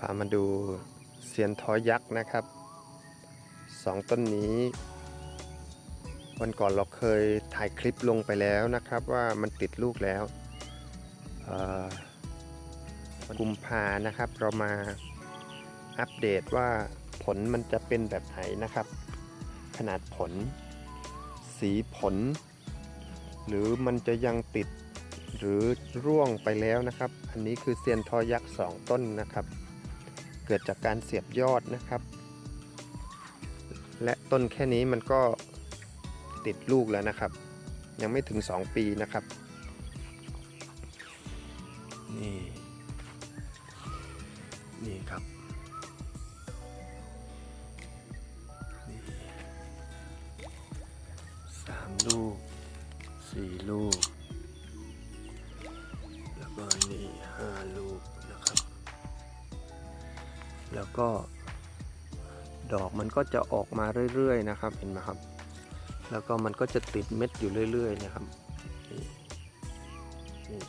พามาดูเซียนทอยักษ์นะครับสองต้นนี้ วันก่อนเราเคยถ่ายคลิปลงไปแล้วนะครับว่ามันติดลูกแล้ววันกุมภานะครับ เรามาอัปเดตว่าผลมันจะเป็นแบบไหนนะครับ ขนาดผล สีผล หรือมันจะยังติดหรือร่วงไปแล้วนะครับ อันนี้คือเซียนทอยักษ์สองต้นนะครับ กิดจากการเสียบยอดนะครับ และต้นแค่นี้มันก็ติดลูกแล้วนะครับ ยังไม่ถึง 2 ปีนะครับนี่นี่ครับนี่สามลูกสี่ลูก แล้วก็นี่ห้าลูก แล้วก็ ดอกมันก็จะออกมาเรื่อยๆนะครับเห็นไหมครับ แล้วก็มันก็จะติดเม็ดอยู่เรื่อยๆนะครับนี่นี่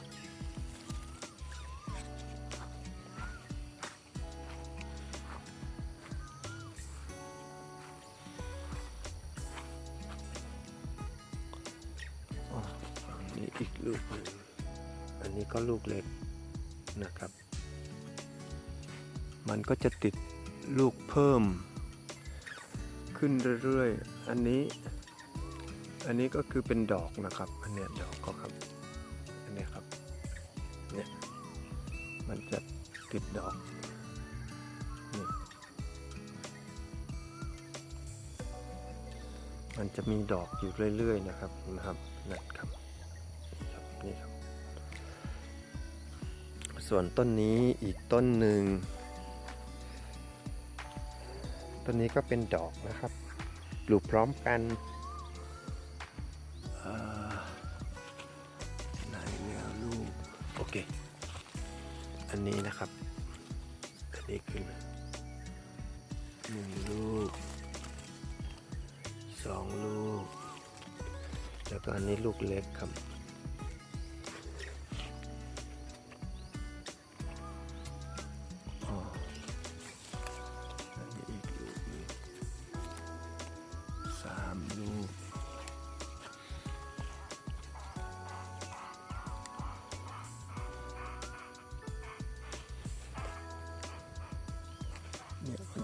อ๋อฝั่งนี้อีกลูกหนึ่งอันนี้ก็ลูกเล็กนะครับ มันก็จะติดลูกเพิ่ม ขึ้นเรื่อยๆ อันนี้ อันนี้ก็คือเป็นดอกนะครับ อันเนี้ยดอกก็ครับ อันนี้ครับ เนี่ย มันจะติดดอกนี่มันจะมีดอกอยู่เรื่อย ๆ นะครับนะครับนั่นครับนี่ครับ ส่วนต้นนี้อีกต้นหนึ่ง ต้นนี้ก็เป็นดอกนะครับปลูกพร้อมกันไหนแล้วลูกโอเค อันนี้นะครับ อันนี้คือหนึ่งลูกสองลูก แล้วก็อันนี้ลูกเล็กครับ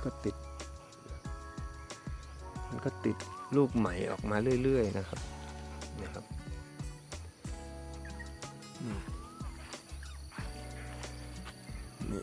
ก็ติด มันก็ติดลูกใหม่ออกมาเรื่อยๆนะครับนี่ยครับนี่